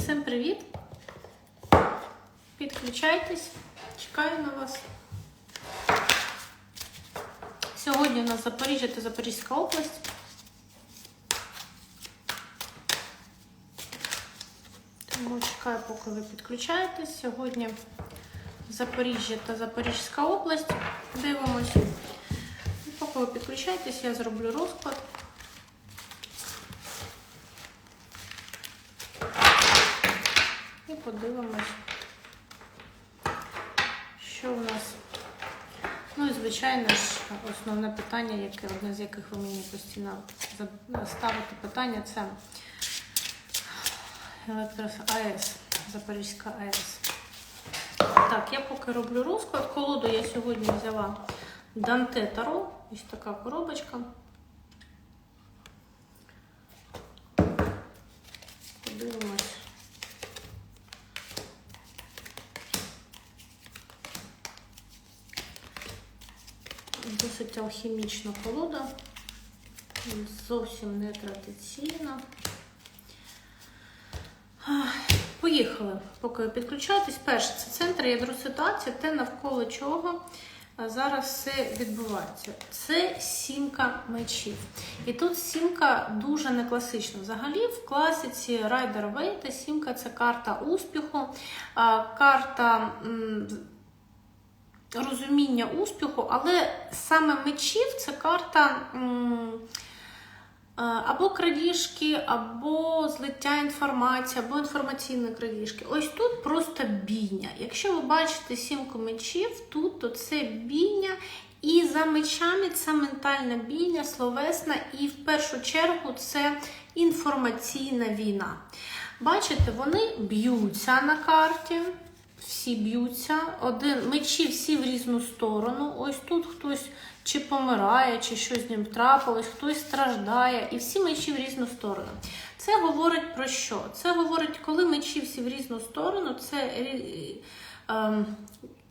Всім привіт! Підключайтесь, чекаю на вас. Сьогодні у нас Запоріжжя та Запорізька область. Тому чекаю, поки ви підключаєтесь. Сьогодні Запоріжжя та Запорізька область. Дивимось. Поки ви підключаєтесь, я зроблю розклад. І подивимось, що у нас. Ну і звичайно ж, основне питання, яке одне з яких ви мені постійно ставите питання, це електрос АЕС, Запорізька АЕС. Так, я поки роблю розклад. Колоду я сьогодні взяла Данте Таро. Ось така коробочка. Подивимось. Досить алхімічна колода. Зовсім не традиційна. Поїхали. Поки підключаєтесь. Перше, це центр ядро ситуації, те навколо чого зараз все відбувається. Це сімка мечів. І тут сімка дуже не класична. Взагалі, в класиці Райдер Вейта сімка це карта успіху, карта. Розуміння успіху, але саме мечів це карта е, або крадіжки, або злиття інформації, або інформаційної крадіжки. Ось тут просто бійня. Якщо ви бачите сімку мечів, тут то це бійня. І за мечами це ментальна бійня, словесна, і в першу чергу це інформаційна війна. Бачите, вони б'ються на карті. Всі б'ються, один мечі всі в різну сторону. Ось тут хтось чи помирає, чи щось з ним трапилось, хтось страждає, і всі мечі в різну сторону. Це говорить про що? Це говорить, коли мечі всі в різну сторону, це ем,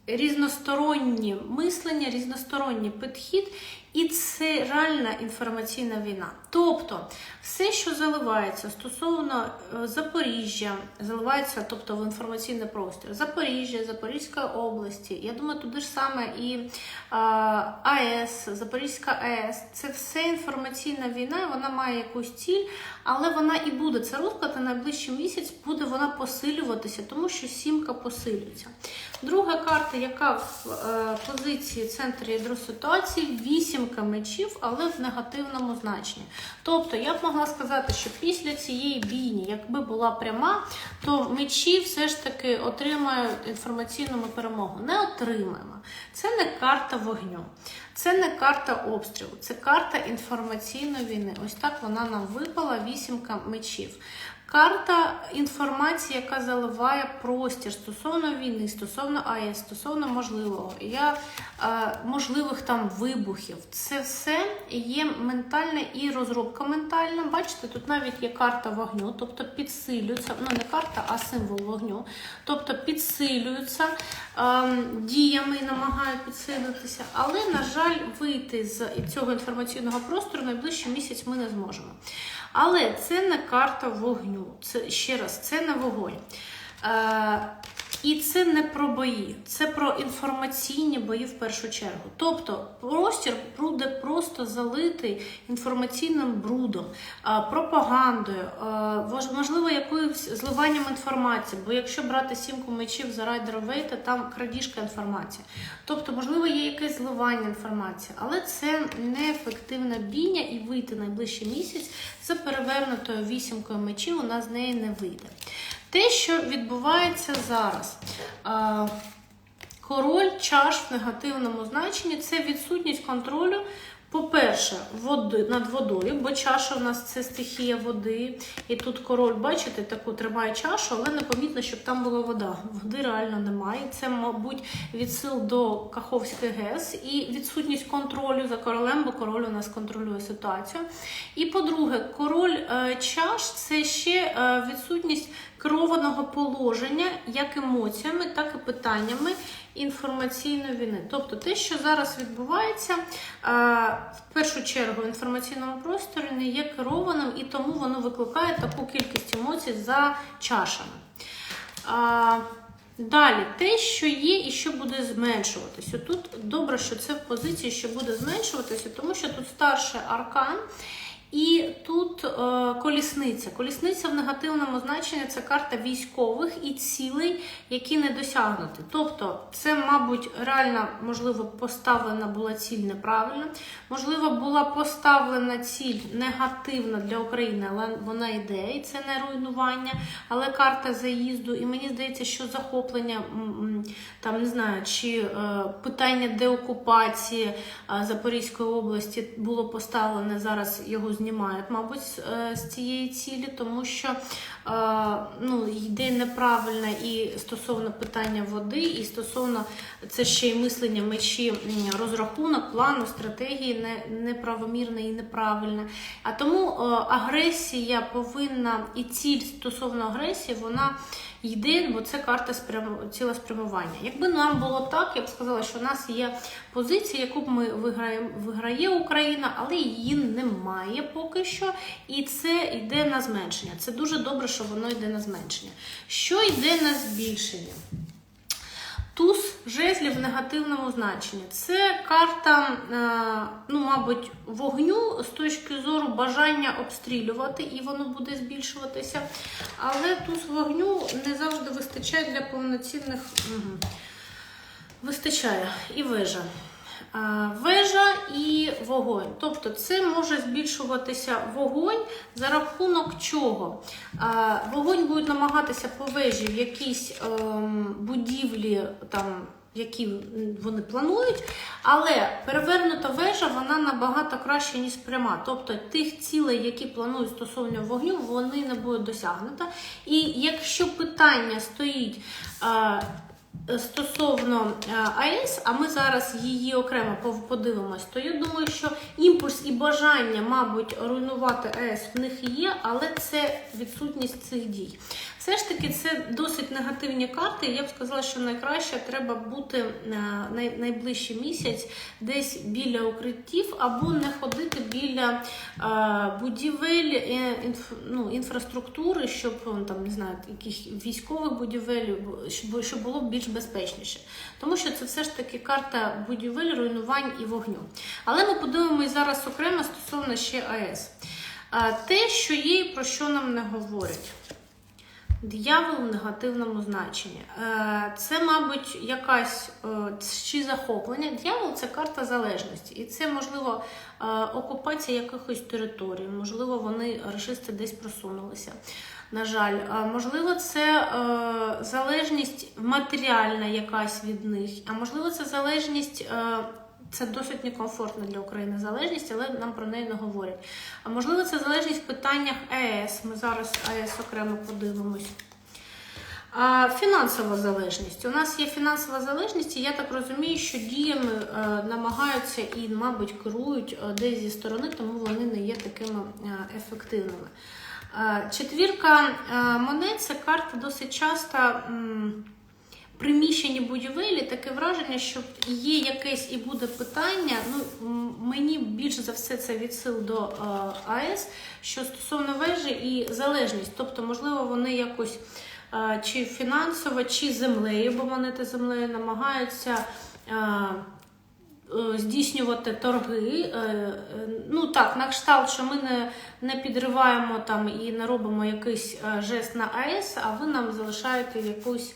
різностороннє мислення, різносторонній підхід, і це реальна інформаційна війна. Тобто, все, що заливається стосовно е, Запоріжжя, заливається, тобто в інформаційний простір, Запоріжжя, Запорізька області. Я думаю, туди ж саме і е, АЕС, Запорізька АЕС. Це все інформаційна війна, вона має якусь ціль, але вона і буде. Це розклад на найближчий місяць буде вона посилюватися, тому що сімка посилюється. Друга карта, яка в е, позиції центру ядро ситуації, вісімка мечів, але в негативному значенні. Тобто, я б могла сказати, що після цієї бійні, якби була пряма, то мечі все ж таки отримають інформаційну перемогу. Не отримаємо. Це не карта вогню, це не карта обстрілу, це карта інформаційної війни. Ось так вона нам випала вісімка мечів. Карта інформації, яка заливає простір стосовно війни, стосовно АЕС, стосовно можливого, я, е, можливих там вибухів. Це все є ментальне і розробка ментальна. Бачите, тут навіть є карта вогню, тобто підсилюється, ну не карта, а символ вогню. Тобто підсилюються е, діями і намагають підсилитися. Але, на жаль, вийти з цього інформаційного простору найближчий місяць ми не зможемо. Але це не карта вогню. Це ще раз, це не вогонь. Е, і це не про бої, це про інформаційні бої в першу чергу. Тобто простір буде просто залитий інформаційним брудом, пропагандою, можливо, якоюсь зливанням інформації. Бо якщо брати сімку мечів за райдера Вейта, там крадіжка інформації. Тобто, можливо, є якесь зливання інформації, але це неефективна бійня, і вийти найближчий місяць за перевернутою вісімкою мечів у нас з неї не вийде. Те, що відбувається зараз. Король чаш в негативному значенні це відсутність контролю. По-перше, води над водою, бо чаша у нас це стихія води. І тут король, бачите, таку тримає чашу, але не помітно, щоб там була вода. Води реально немає. Це, мабуть, відсил до Каховської ГЕС і відсутність контролю за королем, бо король у нас контролює ситуацію. І по-друге, король е, чаш це ще е, відсутність керованого положення як емоціями, так і питаннями інформаційної війни. Тобто те, що зараз відбувається, е, в першу чергу в інформаційному просторі не є керованим, і тому воно викликає таку кількість емоцій за чашами. А, Далі, те, що є і що буде зменшуватися. Тут добре, що це в позиції, що буде зменшуватися, тому що тут старший аркан. І тут е, колісниця. Колісниця в негативному значенні це карта військових і цілей, які не досягнуті. Тобто, це, мабуть, реально, можливо, поставлена була ціль неправильно. Можливо, була поставлена ціль негативна для України, але вона йде, і це не руйнування, але карта заїзду. І мені здається, що захоплення там не знаю, чи е, питання деокупації е, Запорізької області було поставлене зараз. Його знімають, мабуть, з, е, цієї цілі, тому що е, ну, йде неправильно і стосовно питання води, і стосовно це ще й мислення мечі, розрахунок, плану, стратегії неправомірне і неправильне. А тому е, агресія повинна і ціль стосовно агресії, вона йде, бо це карта ціла цілеспрямування. Якби нам було так, я б сказала, що у нас є позиція, яку б ми виграємо, виграє Україна, але її немає поки що. І це йде на зменшення. Це дуже добре, що воно йде на зменшення. Що йде на збільшення? Туз жезлів в негативному значенні. Це карта, е, ну, мабуть, вогню з точки зору бажання обстрілювати, і воно буде збільшуватися. Але туз вогню не завжди вистачає для повноцінних. Угу. Вистачає і вежа. Е, Вежа і вогонь. Тобто це може збільшуватися вогонь за рахунок чого? Е, Вогонь буде намагатися по вежі в якійсь ем, будівлі, там, які вони планують, але перевернута вежа вона набагато краще, ніж пряма. Тобто тих цілей, які планують стосовно вогню, вони не будуть досягнуті. І якщо питання стоїть. Е, Стосовно е, АЕС, а ми зараз її окремо подивимось, то я думаю, що імпульс і бажання, мабуть, руйнувати АЕС в них є, але це відсутність цих дій. Все ж таки, це досить негативні карти. Я б сказала, що найкраще треба бути на найближчий місяць десь біля укриттів, або не ходити біля е, будівель е, інф, ну, інфраструктури, щоб там не знаю, яких військових будівель, щоб, щоб було більш безпечніше. Тому що це все ж таки карта будівель, руйнувань і вогню. Але ми подивимось зараз окремо стосовно ще АЕС. Те, що і про що нам не говорять. Диявол в негативному значенні. Це, мабуть, якась чи захоплення. Д'явол це карта залежності. І це, можливо, окупація якихось територій. Можливо, вони рашисти десь просунулися. На жаль, можливо, це е, залежність матеріальна якась від них, а можливо, це залежність. Це досить некомфортна для України залежність, але нам про неї не говорять. А можливо, це залежність в питаннях ЕС. Ми зараз ЕС окремо подивимось. Фінансова залежність. У нас є фінансова залежність, і я так розумію, що діями е, намагаються і, мабуть, керують е, десь зі сторони, тому вони не є такими е, ефективними. Четвірка монет це карта досить часто. Приміщенні будівелі таке враження, що є якесь і буде питання. Ну мені більше за все це відсил до е, АЕС, що стосовно вежі і залежність, тобто, можливо, вони якось е, чи фінансово, чи землею, бо монети землею намагаються. Е, Здійснювати торги, ну так, на кшталт, що ми не не підриваємо там і не робимо якийсь жест на АЕС, а ви нам залишаєте якусь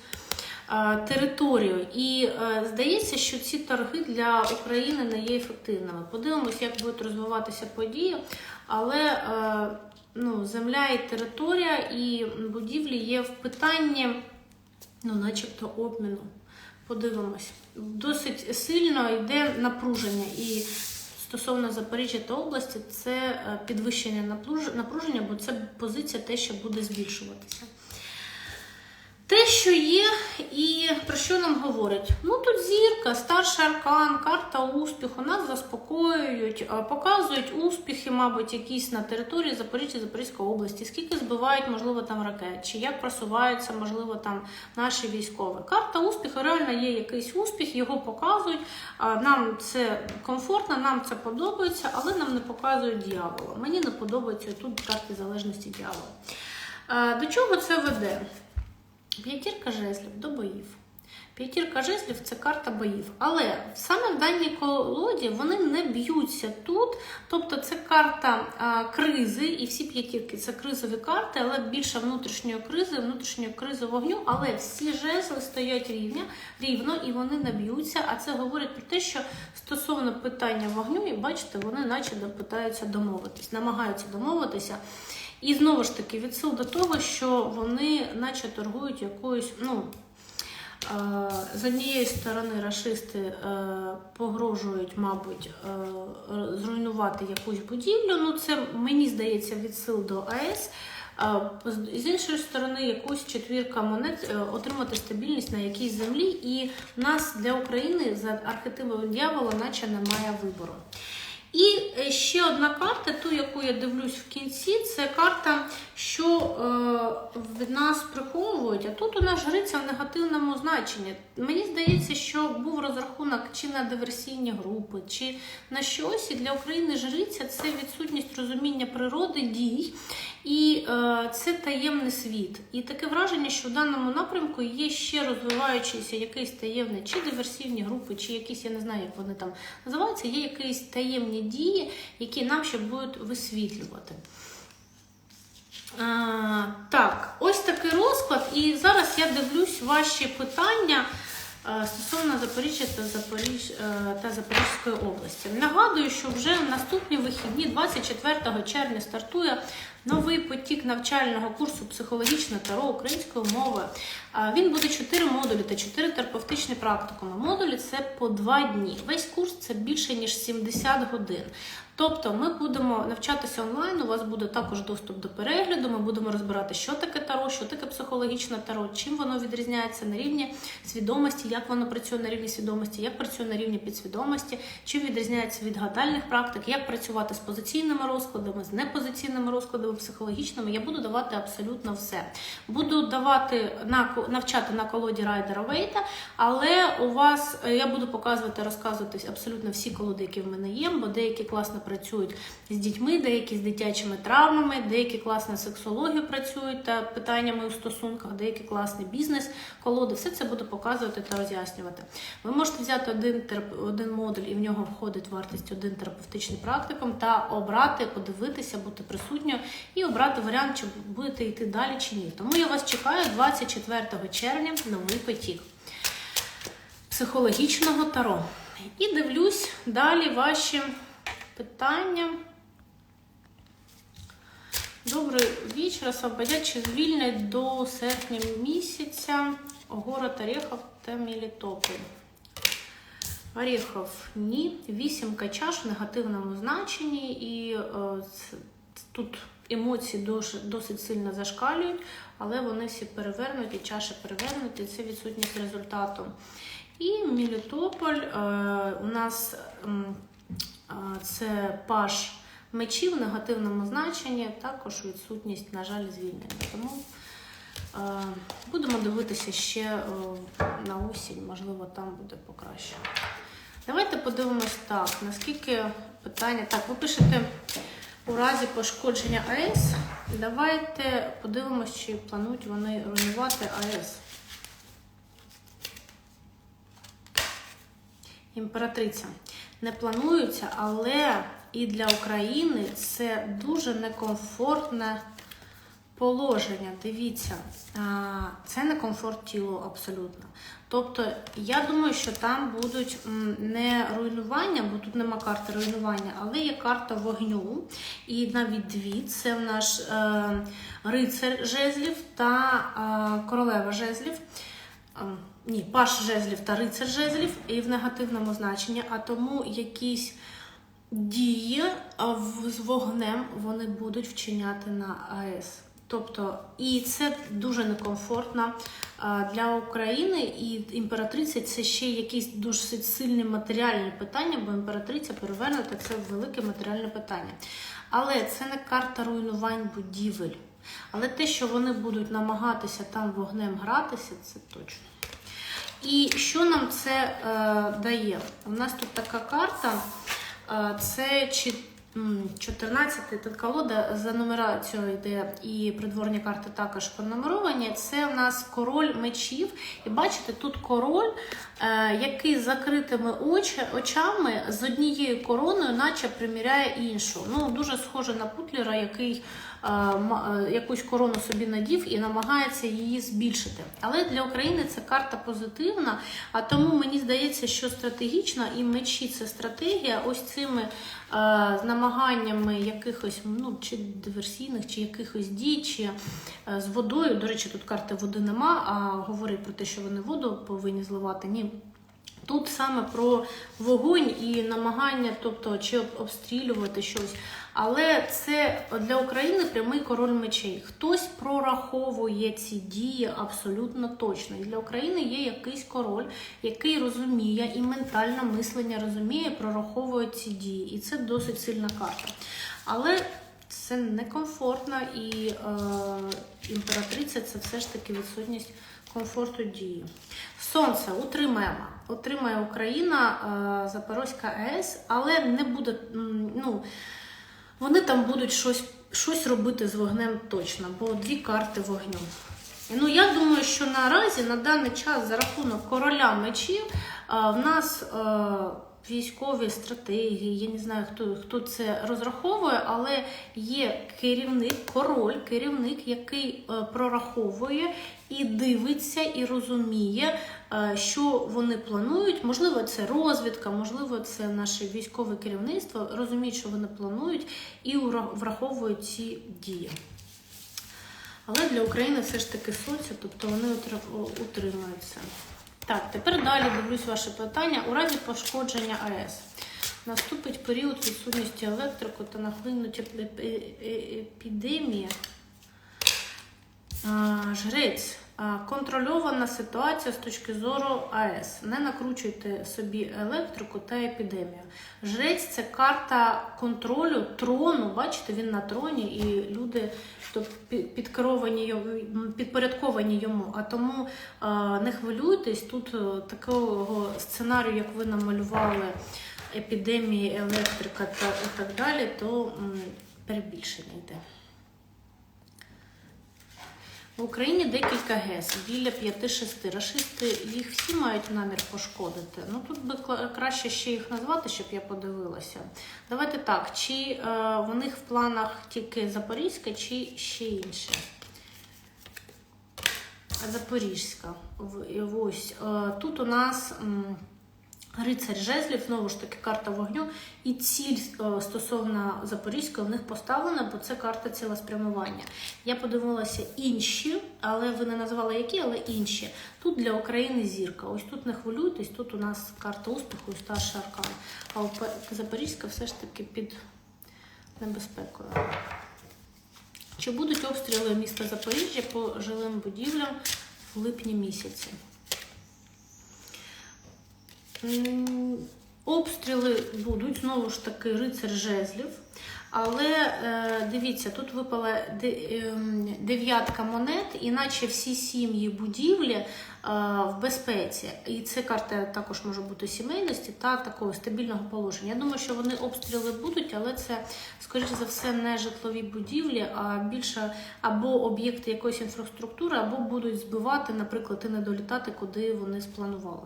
територію. І е, здається, що ці торги для України не є ефективними. Подивимось, як будуть розвиватися події, але е, ну, земля і територія і будівлі є в питанні, ну, начебто, обміну. Подивимось. Досить сильно йде напруження. І стосовно Запоріжжя та області, це е, підвищення напруження, бо це позиція те, що буде збільшуватися. Те, що є, і про що нам говорять? Ну тут зірка, старший аркан, карта успіху, нас заспокоюють, показують успіхи, мабуть, якісь на території Запоріжжя, Запорізької області, скільки збивають, можливо, там ракет, чи як просуваються, можливо, там наші військові. Карта успіху реально є якийсь успіх, його показують. Нам це комфортно, нам це подобається, але нам не показують дьявола. Мені не подобається тут карти залежності дьявола. До чого це веде? П'ятірка жезлів до боїв. П'ятірка жезлів це карта боїв. Але саме в даній колоді вони не б'ються тут. Тобто це карта а, кризи, і всі п'ятірки це кризові карти, але більше внутрішньої кризи, внутрішньої кризи вогню. Але всі жезли стоять рівня, рівно і вони не б'ються. А це говорить про те, що стосовно питання вогню, і бачите, вони наче питаються домовитись, намагаються домовитися. І знову ж таки, відсил до того, що вони наче торгують якоюсь, ну. е, З однієї сторони рашисти е, погрожують, мабуть, е, зруйнувати якусь будівлю. Ну, це мені здається відсил до АЕС. З- іншої сторони, якусь четвірка монет отримати стабільність на якійсь землі, і нас для України за архетипом дьявола, наче немає вибору. І е, ще одна карта, ту, яку я дивлюсь в кінці, це карта, що е, в нас приховують. А тут у нас жриця в негативному значенні. Мені здається, що був розрахунок чи на диверсійні групи, чи на щось. І для України жриця це відсутність розуміння природи, дій. І е, це таємний світ. І таке враження, що в даному напрямку є ще розвиваючийся якийсь таємний, чи диверсивні групи, чи якісь, я не знаю, як вони там називаються, є якісь таємні дії, які нам ще будуть висвітлювати. А, так, ось такий розклад. І зараз я дивлюсь ваші питання е, стосовно Запоріжжя та, Запоріж... е, та Запорізької області. Нагадую, що вже в наступні вихідні, 24 червня, стартує новий потік навчального курсу психологічне таро української мови. Він буде 4 модулі та 4 терапевтичні практикуми. Модулі це по 2 дні. Весь курс це більше ніж 70 годин. Тобто ми будемо навчатися онлайн. У вас буде також доступ до перегляду. Ми будемо розбирати, що таке таро, що таке психологічне таро, чим воно відрізняється на рівні свідомості, як воно працює на рівні свідомості, як працює на рівні підсвідомості, чим відрізняється від гадальних практик, як працювати з позиційними розкладами, з непозиційними розкладами психологічними. Я буду давати абсолютно все. Буду давати на навчати на колоді райдера Вейта, але у вас я буду показувати, розказувати абсолютно всі колоди, які в мене є, бо деякі класно працюють з дітьми, деякі з дитячими травмами, деякі класно сексологію працюють та питаннями у стосунках, деякі класний бізнес, колоди. Все це буду показувати та роз'яснювати. Ви можете взяти один один модуль, і в нього входить вартість один терапевтичний практикум, та обрати, подивитися, бути присутньою і обрати варіант, чи будете йти далі чи ні. Тому я вас чекаю 24 червня новий потік психологічного таро. І дивлюсь далі ваші питання. Добрий вечір. Освободять чи до серпня місяця город Орехов та Мелітополь. Орехов ні. Вісімка чаш в негативному значенні, і е, тут емоції досить, сильно зашкалюють, але вони всі перевернуті, чаші перевернуті, це відсутність результату. І Мелітополь е, у нас це паш мечів в негативному значенні, також відсутність, на жаль, звільнення. Тому будемо дивитися ще е, на осінь, можливо, там буде покраще. Давайте подивимось так, наскільки питання. Так, ви пишете у разі пошкодження АЕС. Давайте подивимось, чи планують вони руйнувати АЕС. Імператриця. Не планується, але і для України це дуже некомфортне положення. Дивіться, це не комфорт тілу абсолютно. Тобто, я думаю, що там будуть не руйнування, бо тут нема карти руйнування, але є карта вогню. І навіть дві це наш е, рицар жезлів та е, королева жезлів. Ні, паш жезлів та рицар жезлів і в негативному значенні, а тому якісь дії з вогнем вони будуть вчиняти на АЕС. Тобто, і це дуже некомфортно для України, і імператриця це ще якісь дуже сильні матеріальні питання, бо імператриця перевернута це велике матеріальне питання. Але це не карта руйнувань будівель. Але те, що вони будуть намагатися там вогнем гратися, це точно. І що нам це е, дає? У нас тут така карта, е, це 14 тут колода за нумерацією йде, і придворні карти також пронумеровані. Це у нас король мечів. І бачите, тут король, е, який з закритими очі, очами з однією короною, наче приміряє іншу. Ну, дуже схоже на Путлера, який якусь корону собі надів і намагається її збільшити. Але для України це карта позитивна, а тому мені здається, що стратегічно і мечі це стратегія. Ось цими е, намаганнями якихось ну, чи диверсійних, чи якихось дій, чи е, з водою. До речі, тут карти води нема, а говорить про те, що вони воду повинні зливати. Ні. Тут саме про вогонь і намагання, тобто чи обстрілювати щось. Але це для України прямий король мечей. Хтось прораховує ці дії абсолютно точно. І для України є якийсь король, який розуміє і ментальне мислення розуміє, прораховує ці дії. І це досить сильна карта. Але це некомфортно і е, імператриця це все ж таки відсутність комфорту дії. Сонце утримаємо. Утримає Україна, е, Запорозька АЕС, але не буде. ну, вони там будуть щось, щось робити з вогнем точно, бо дві карти вогню. Ну, я думаю, що наразі на даний час за рахунок короля мечів в нас е, військові стратегії, я не знаю, хто, хто це розраховує, але є керівник, король, керівник, який е, прораховує і дивиться, і розуміє, е, що вони планують. Можливо, це розвідка, можливо, це наше військове керівництво, розуміють, що вони планують, і враховують ці дії. Але для України все ж таки сонце, тобто вони утр- утримуються. Так, тепер далі дивлюсь ваше питання. У разі пошкодження АЕС наступить період відсутності електрику та нахлинуть еп- еп- е- епідемія. Жрець. Контрольована ситуація з точки зору АЕС. Не накручуйте собі електрику та епідемію. Жрець це карта контролю трону. Бачите, він на троні, і люди підкеровані підпорядковані йому. А тому не хвилюйтесь. Тут е, такого сценарію, як ви намалювали, епідемії, електрика та і так далі, то перебільшення йде. В Україні декілька ГЕС, біля 5-6. Рашисти їх всі мають намір пошкодити. Ну тут би краще ще їх назвати, щоб я подивилася. Давайте так, чи е, в них в планах тільки Запорізька, чи ще інше? Запорізька. Ось е, тут у нас. Рицарь жезлів, знову ж таки, карта вогню, і ціль е, стосовно Запорізької в них поставлена, бо це карта цілеспрямування. Я подивилася інші, але ви не назвали які, але інші. Тут для України зірка. Ось тут не хвилюйтесь, тут у нас карта успіху і старший аркан. А Запорізька все ж таки під небезпекою. Чи будуть обстріли міста Запоріжжя по жилим будівлям в липні місяці? Обстріли будуть знову ж таки рицар жезлів. Але е, дивіться, тут випала ем, дев'ятка монет, іначе всі сім'ї будівлі е, в безпеці. І це карта також може бути сімейності та такого стабільного положення. Я думаю, що вони обстріли будуть, але це, скоріше за все, не житлові будівлі, а більше або об'єкти якоїсь інфраструктури, або будуть збивати, наприклад, і не долітати, куди вони спланували.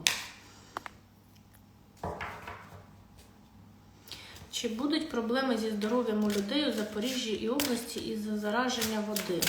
Чи будуть проблеми зі здоров'ям у людей у Запоріжжі і області із-за зараження води?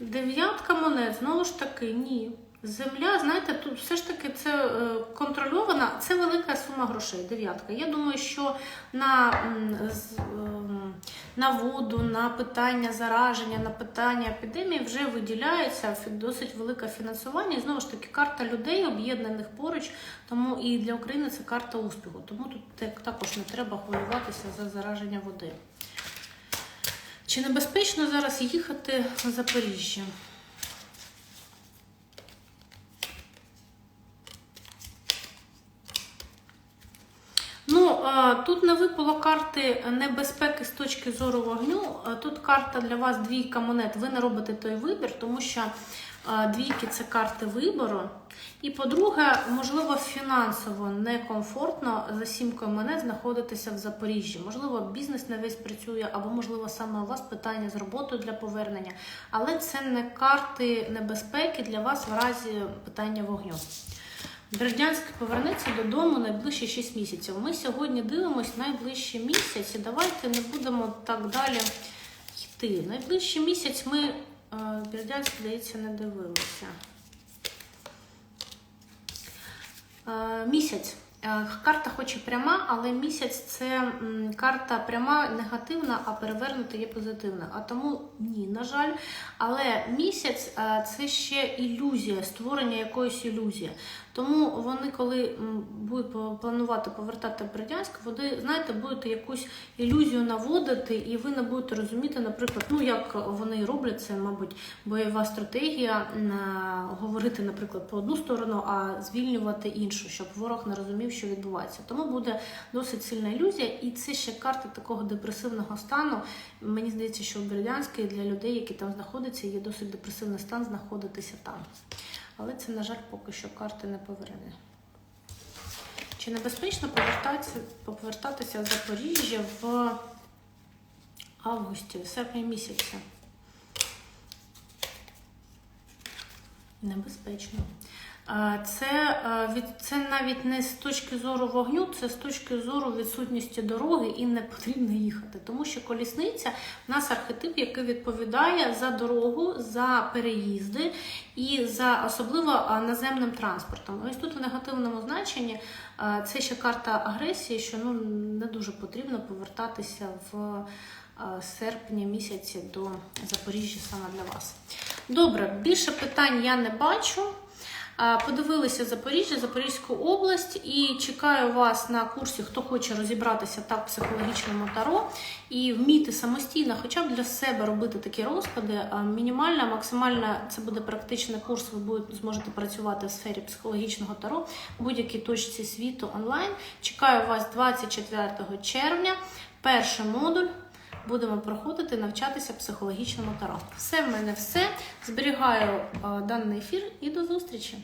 Дев'ятка монет, знову ж таки, ні. Земля, знаєте, тут все ж таки це е, контрольована, це велика сума грошей. Дев'ятка. Я думаю, що на, ем, на воду, на питання зараження, на питання епідемії вже виділяється досить велике фінансування. І знову ж таки, карта людей, об'єднаних поруч, тому і для України це карта успіху. Тому тут також не треба хвилюватися за зараження води. Чи небезпечно зараз їхати в Запоріжжя? Ну, е, тут не випало карти небезпеки з точки зору вогню. Тут карта для вас двійка монет. Ви не робите той вибір, тому що двійки це карти вибору. І по-друге, можливо, фінансово некомфортно за сімкою монет знаходитися в Запоріжжі. Можливо, бізнес не весь працює, або, можливо, саме у вас питання з роботою для повернення. Але це не карти небезпеки для вас в разі питання вогню. Бердянськ повернеться додому найближчі 6 місяців. Ми сьогодні дивимося найближчі місяці. Давайте не будемо так далі йти. Найближчий місяць ми е, Бердянськ, здається, не дивилися. Е, Місяць. Е, Карта хоч і пряма, але місяць це карта пряма негативна, а перевернута є позитивна. А тому ні, на жаль. Але місяць це ще ілюзія, створення якоїсь ілюзії. Тому вони, коли будуть планувати повертати Бердянськ, вони, знаєте, будете якусь ілюзію наводити, і ви не будете розуміти, наприклад, ну як вони роблять це, мабуть, бойова стратегія говорити, наприклад, по одну сторону, а звільнювати іншу, щоб ворог не розумів, що відбувається. Тому буде досить сильна ілюзія, і це ще карта такого депресивного стану. Мені здається, що в Бердянській для людей, які там знаходяться, є досить депресивний стан знаходитися там. Але це, на жаль, поки що карти не поверне. Чи небезпечно повертатися, повертатися в Запоріжжя в августі, в серпні місяці? Небезпечно. Це, від, це навіть не з точки зору вогню, це з точки зору відсутності дороги і не потрібно їхати. Тому що колісниця в нас архетип, який відповідає за дорогу, за переїзди і за особливо наземним транспортом. Ось тут в негативному значенні це ще карта агресії, що ну не дуже потрібно повертатися в серпні місяці до Запоріжжя саме для вас. Добре, більше питань я не бачу. А, Подивилися Запоріжжя, Запорізьку область і чекаю вас на курсі, хто хоче розібратися так психологічному таро і вміти самостійно, хоча б для себе робити такі розклади. А, Мінімальна, максимальна це буде практичний курс. Ви будете зможете працювати в сфері психологічного таро в будь-якій точці світу онлайн. Чекаю вас 24 червня. Перший модуль. Будемо проходити навчатися психологічному таро. Все в мене все. Зберігаю е, даний ефір і до зустрічі!